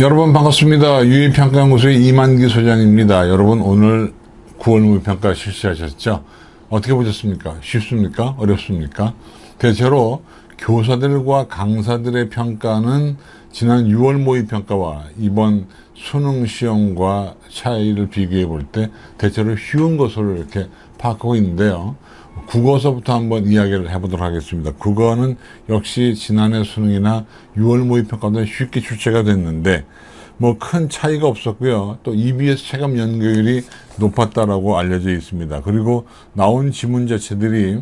여러분 반갑습니다. 유인평가연구소의 이만기 소장입니다. 여러분 오늘 9월 무평가 실시하셨죠? 어떻게 보셨습니까? 쉽습니까? 어렵습니까? 대체로 교사들과 강사들의 평가는 지난 6월 모의평가와 이번 수능 시험과 차이를 비교해 볼 때 대체로 쉬운 것으로 이렇게 파악하고 있는데요. 국어서부터 한번 이야기를 해보도록 하겠습니다. 국어는 역시 지난해 수능이나 6월 모의평가보다 쉽게 출제가 됐는데 뭐 큰 차이가 없었고요. 또 EBS 체감 연결이 높았다라고 알려져 있습니다. 그리고 나온 지문 자체들이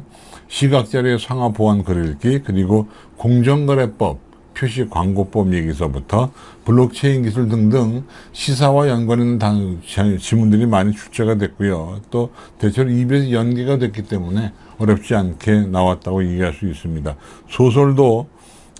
시각자료의 상하 보완 글읽기 그리고 공정거래법 표시 광고법 얘기서부터 블록체인 기술 등등 시사와 연관있는 단, 지문들이 많이 출제가 됐고요. 또 대체로 입에 연계가 됐기 때문에 어렵지 않게 나왔다고 얘기할 수 있습니다. 소설도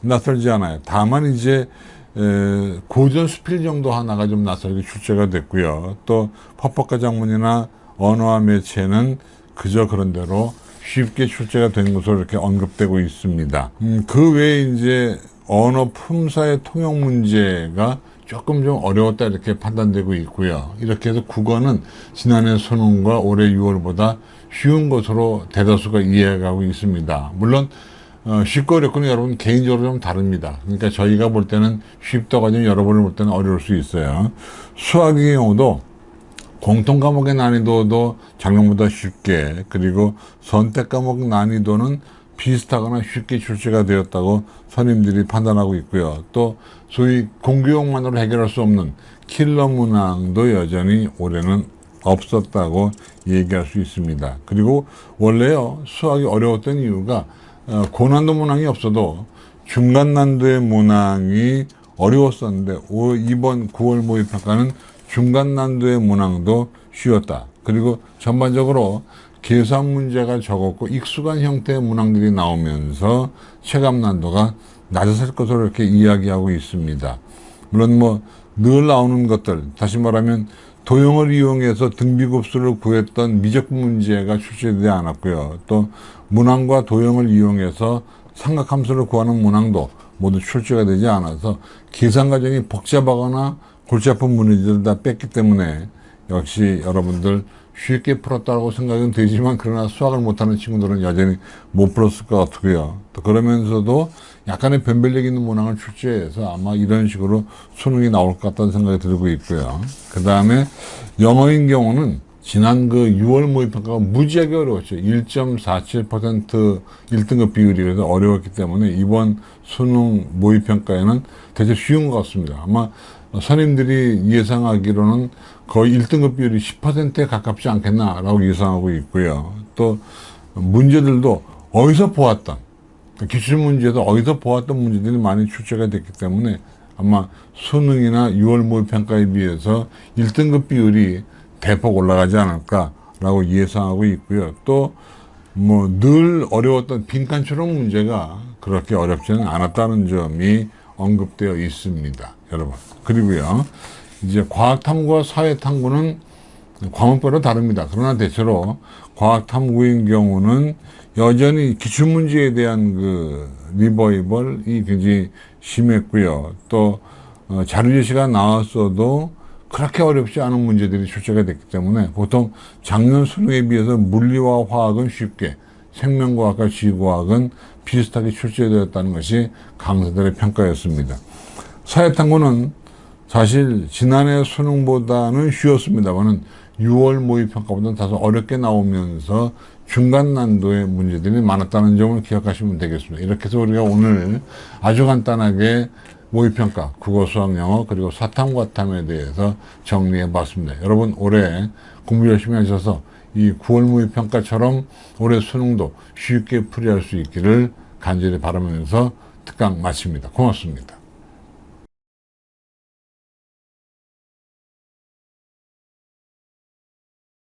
낯설지 않아요. 다만 이제 에, 고전 수필 정도 하나가 좀 낯설게 출제가 됐고요. 또 법학과 장문이나 언어와 매체는 그저 그런 대로 쉽게 출제가 된 것으로 이렇게 언급되고 있습니다. 음, 그 외에 이제 언어 품사의 통역 문제가 조금 좀 어려웠다 이렇게 판단되고 있고요. 이렇게 해서 국어는 지난해 수능과 올해 6월보다 쉬운 것으로 대다수가 이해가고 있습니다. 물론 어, 쉽고 어렵고는 여러분 개인적으로 좀 다릅니다. 그러니까 저희가 볼 때는 쉽다고 하지만 여러분을 볼 때는 어려울 수 있어요. 수학의 경우도 공통 과목의 난이도도 작년보다 쉽게 그리고 선택 과목 난이도는 비슷하거나 쉽게 출제가 되었다고 선임들이 판단하고 있고요. 또 소위 공교육만으로 해결할 수 없는 킬러 문항도 여전히 올해는 없었다고 얘기할 수 있습니다. 그리고 원래요 수학이 어려웠던 이유가 어, 고난도 문항이 없어도 중간 난도의 문항이 어려웠었는데 오, 이번 9월 모의평가는 중간 난도의 문항도 쉬웠다. 그리고 전반적으로 계산 문제가 적었고 익숙한 형태의 문항들이 나오면서 체감 난도가 낮았을 것으로 이렇게 이야기하고 있습니다. 물론 뭐 늘 나오는 것들 다시 말하면 도형을 이용해서 등비급수를 구했던 미적 문제가 출제되지 않았고요. 또 문항과 도형을 이용해서 삼각함수를 구하는 문항도 모두 출제가 되지 않아서 계산 과정이 복잡하거나 골치 아픈 문제들을 다 뺐기 때문에 역시 여러분들 쉽게 풀었다고 생각은 되지만 그러나 수학을 못하는 친구들은 여전히 못 풀었을 것 같고요. 또 그러면서도 약간의 변별력 있는 문항을 출제해서 아마 이런 식으로 수능이 나올 것 같다는 생각이 들고 있고요. 그 다음에 영어인 경우는 지난 그 6월 모의평가가 무지하게 어려웠죠. 1.47% 1등급 비율이 그래서 어려웠기 때문에 이번 수능 모의평가에는 대체 쉬운 것 같습니다. 아마 선임들이 예상하기로는 거의 1등급 비율이 10%에 가깝지 않겠나라고 예상하고 있고요. 또 문제들도 어디서 보았던 기출 문제도 어디서 보았던 문제들이 많이 출제가 됐기 때문에 아마 수능이나 6월 모의평가에 비해서 1등급 비율이 대폭 올라가지 않을까라고 예상하고 있고요. 또 뭐 늘 어려웠던 빈칸 추론 문제가 그렇게 어렵지는 않았다는 점이 언급되어 있습니다. 여러분. 그리고요. 이제 과학탐구와 사회탐구는 과목별로 다릅니다. 그러나 대체로 과학탐구인 경우는 여전히 기출문제에 대한 그 리버이벌이 굉장히 심했고요. 또 어, 자료 제시가 나왔어도 그렇게 어렵지 않은 문제들이 출제가 됐기 때문에 보통 작년 수능에 비해서 물리와 화학은 쉽게 생명과학과 지구과학은 비슷하게 출제되었다는 것이 강사들의 평가였습니다. 사회탐구는 사실 지난해 수능보다는 쉬웠습니다만은 6월 모의평가보다는 다소 어렵게 나오면서 중간 난도의 문제들이 많았다는 점을 기억하시면 되겠습니다. 이렇게 해서 우리가 오늘 아주 간단하게 모의평가, 국어, 수학, 영어, 그리고 사탐과 탐에 대해서 정리해 봤습니다. 여러분 올해 공부 열심히 하셔서 이 9월 모의평가처럼 올해 수능도 쉽게 풀이할 수 있기를 간절히 바라면서 특강 마칩니다. 고맙습니다.